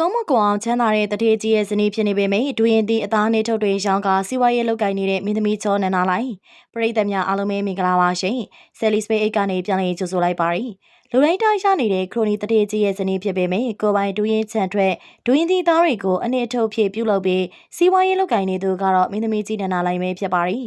သုံးမကွန်အောင်ချမ်းသာတဲ့တထေးကြီးရဲ့ဇနီးဖြစ်နေပေမယ့်ဒူရင်တီအသားနေထုတ်တွေရောင်းကစီးပွားရေးလုပ်ကိုင်နေတဲ့မင်းသမီးချောနန္နာလိုက်ပရိသတ်များအားလုံးပဲမင်္ဂလာပါရှင်ဆယ်လီစပိတ်အိတ်ကနေပြန်လည်ကြိုဆိုလိုက်ပါရစေ လူတိုင်းတိုင်းရနေတဲ့ခရိုနီတထေးကြီးရဲ့ဇနီးဖြစ်ပေမယ့်ကိုပိုင်ဒူရင်ချန်ထွက်ဒူရင်တီသားတွေကိုအနှစ်အထုတ်ဖြစ်ပြုလုပ်ပြီးစီးပွားရေးလုပ်ကိုင်နေသူကတော့မင်းသမီးကြီးနန္နာလိုက်ပဲဖြစ်ပါရီ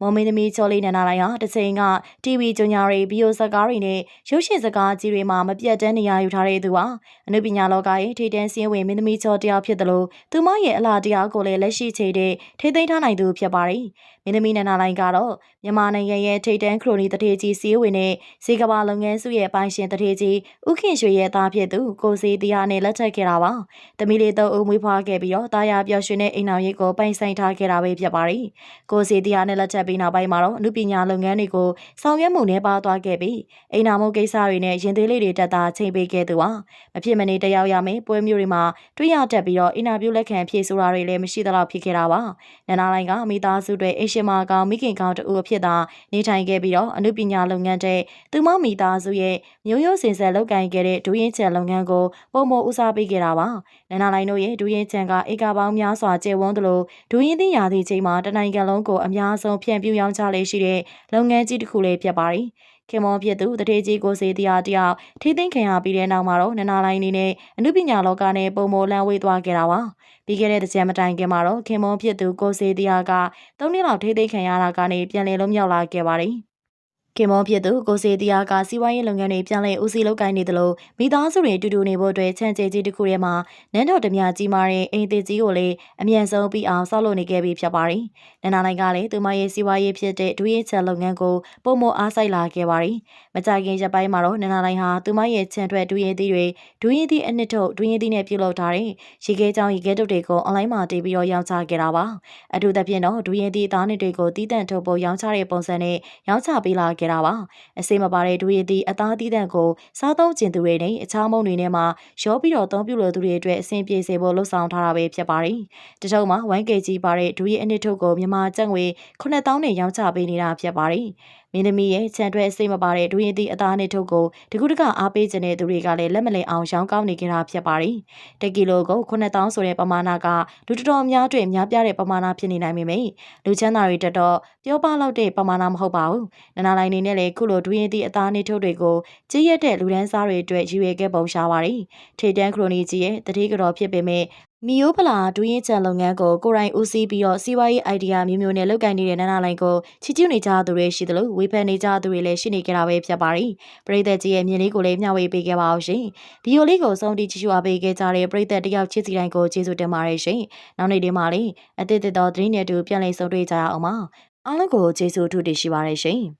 မွန်မင်းသမီးချောလေးနန္နာလိုက်ဟာတစ်ချိန်က TV ကြညာတွေဗီဒီယိုဇာတ်ကားတွေနဲ့ရုပ်ရှင်ဇာတ်ကားကြီးတွေမှာမပြတ်တမ်းနေရာယူထားတဲ့သူဟာအနုပညာလောကရဲ့ထိပ်တန်းစည်းဝင်မင်းသမီးချောတယောက်ဖြစ်တယ်လို့သူမရဲ့အလားတရားကိုလည်းလက်ရှိချိန်ထိထိသိမ်းထားနိုင်သူဖြစ်ပါတယ်။မင်းသမီးနန္ဒာလိုင်းကတော့မြန်မာနိုင်ငံရဲ့ထိပ်တန်းခရိုနီတထေကြီးစီးဝင်နဲ့ဇေကဘာလုပ်ငန်းစုရဲ့ပိုင်ရှင်တထေကြီးဥခင်ရွှေရဲ့သားဖြစ်သူကိုစီတရားနဲ့လက်ထပ်ခဲ့တာပါ။တမီလေးတော့အမွေးဖွားခဲ့ပြီးတော့တာယာပျော်ရွှင်တဲ့အိမ်အောင်ရိပ်ကိုပိုင်ဆိုင်ထားခဲ့တာပဲဖြစ်ပါတယ်။ကိုစီတရားနဲ့လက်ထပ်ပြီးနောက်ပိုင်းမှာတော့အနုပညာလုပ်ငန်းတွေကိုဆောင်ရွက်မှုနဲ့ပါသွားခဲ့ပြီးအိမ်နာမှုကိစ္စတွေနဲ့ရင်သေးလေးတွေတက်တာချိန်ပေးခဲ့သူပါ။မဖြစ်မနေတယောက်ရမယ်ပွဲမျိုးတွေမှာတွေ့ရတတ်ပြီးတော့အင်တာဗျူးလက်ခံဖြေဆိုတာတွေလည်းမရှိသလောက်ဖြစ်ခဲ့တာပါ။နန္ဒာလိုင်းကမိသားစုတွေအိရှင်မာကောင်မိခင်ကောင်တူအဖြစ်သာနေထိုင်ခဲ့ပြီးတော့အမှုပညာလုပ်ငန်းတဲ့သူမမိသားစုရဲ့မျိုးရိုးစင်ဆက်လုပ်ကိုင်ခဲ့တဲ့ဒူးရင်ချန်လုပ်ငန်းကိုပုံမဦးစားပေးခဲ့တာပါ။နန္ဒာလိုင်းတို့ရဲ့ဒူးရင်ချန်ကဧကပေါင်းများစွာကျယ်ဝန်းသလိုဒူးရင်သည့်ရာသည့်ချိန်မှာတနိုင်ငံလုံးကိုအများဆုံးဖြန့်ပြူရောင်းချလေးရှိတဲ့လုပ်ငန်းကြီးတစ်ခုလေးဖြစ်ပါတယ်။ခင်မောဖြစ်သူတထေကြီးကိုစေတရားတယောက်ထိသိမ်းခံရပြီးတဲ့နောက်မှာတော့နနာလိုင်းနေနဲ့အမှုပညာလောကနဲ့ပုံမလန်ဝေးသွားခဲ့တာပါပြီးခဲ့တဲ့တစ်ချက်မတိုင်ခင်မှာတော့ခင်မောဖြစ်သူကိုစေတရားက၃နှစ်လောက်ထိသိမ်းခံရတာကနေပြန်လည်လုံးမြောက်လာခဲ့ပါတယ် ခင်မောဖြစ်သူကိုစေတရားကစီးပွားရေးလုပ်ငန်းတွေပြန်လည်ဦးစီးလုပ်ကိုင်နေသလိုမိသားစုတွေအတူတူနေဖို့အတွက်ချမ်းချေကြီးတစ်ခုထဲမှာနန်းတော်တမကြီးမားတဲ့အိမ်သေးကြီးကိုလည်းအမြန်ဆုံးပြီးအောင်ဆောက်လုပ်နေခဲ့ပြီးဖြစ်ပါတယ်။နန္ဒာနိုင်ကလည်းသူမရဲ့စီးပွားရေးဖြစ်တဲ့ဒွေးချက်လုပ်ငန်းကိုပုံမအားစိုက်လာခဲ့ပါတယ်။မကြခင်ရက်ပိုင်းမှာတော့နန္ဒာနိုင်ဟာသူမရဲ့ချန်ထွက်ဒွေးရည်သီးတွေဒွေးရည်သီးအနှစ်ထုတ်ဒွေးရည်သီးနဲ့ပြုလုပ်ထားတဲ့ရေခဲချောင်းရေခဲတုပ်တွေကိုအွန်လိုင်းမှာတင်ပြီးတော့ရောင်းချခဲ့တာပါ။အထူးသဖြင့်တော့ဒွေးရည်သီးအသားနှစ်တွေကိုတီးတန့်ထုတ်ဖို့ရောင်းချတဲ့ပုံစံနဲ့ရောင်းချပေးလာခဲ့တာပါ။အစိမ့်မပါတဲ့ဒွေရည်သီးအသားသီးတန့်ကိုစားသုံးကျင်သူတွေနဲ့အခြားမုံတွေနဲ့မှရောပြီးတော့သုံးပြုလို့သူတွေအတွက်အဆင်ပြေစေဖို့လှုံ့ဆော်ထားတာပဲဖြစ်ပါတယ်။တချို့မှာ 1kg ပါတဲ့ဒူရီအနှစ်ထုတ်ကိုမြန်မာကျပ်ငွေ9000နဲ့ရောင်းချပေးနေတာဖြစ်ပါတယ်။မင်းသမီးရဲ့ခြံထွက်စိတ်မပါတဲ့ဒူရင်သည့်အသားနဲ့ထုတ်ကိုတကူတကအားပေးခြင်းတဲ့သူတွေကလည်းလက်မလည်အောင်ရောင်းကောင်းနေကြတာဖြစ်ပါတယ်။တကီလိုကို9000ဆိုတဲ့ပမာဏကလူတော်တော်များတွေများပြားတဲ့ပမာဏဖြစ်နေနိုင်ပေမယ့်လူချမ်းသာတွေတတော်ပြောပလောက်တဲ့ပမာဏမဟုတ်ပါဘူး။နနာလိုင်းနေနဲ့လည်းခုလိုဒူရင်သည့်အသားနဲ့ထုတ်တွေကိုကြီးရက်တဲ့လူဒန်းစားတွေအတွက်ရည်ရွယ်ခဲ့ပုံရှားပါတယ်။ထေတန်းခရိုနီကြီးရဲ့တတိကတော်ဖြစ်ပေမဲ့မီယိုဖလာဒူးရင်ချန်လုပ်ငန်းကိုကိုရိုင်းဦးစီးပြီးတော့စီးပွားရေးအိုင်ဒီယာမျိုးမျိုးနဲ့လုပ်ကိုင်နေတဲ့နန္နာလိုင်ကိုချီကျူးနေကြသူတွေရှိသလိုဝေဖန်နေကြသူတွေလည်းရှိနေကြတာပဲဖြစ်ပါတယ်။ပရိသတ်ကြီးရဲ့မြင်လေးကိုလည်းမျှဝေပေးခဲ့ပါအောင်ရှင်။ဗီဒီယိုလေးကိုစုံတီကြည့်ရှုအားပေးခဲ့ကြတဲ့ပရိသတ်တယောက်ချစ်စီတိုင်းကိုကျေးဇူးတင်ပါတယ်ရှင်။နောက်နေ့ဒီမှာလေးအသစ်သစ်သောသတင်းတွေအတူပြန်လည်ဆုံတွေ့ကြရအောင်ပါ။အားလုံးကိုကျေးဇူးအထူးတင်ရှိပါတယ်ရှင်။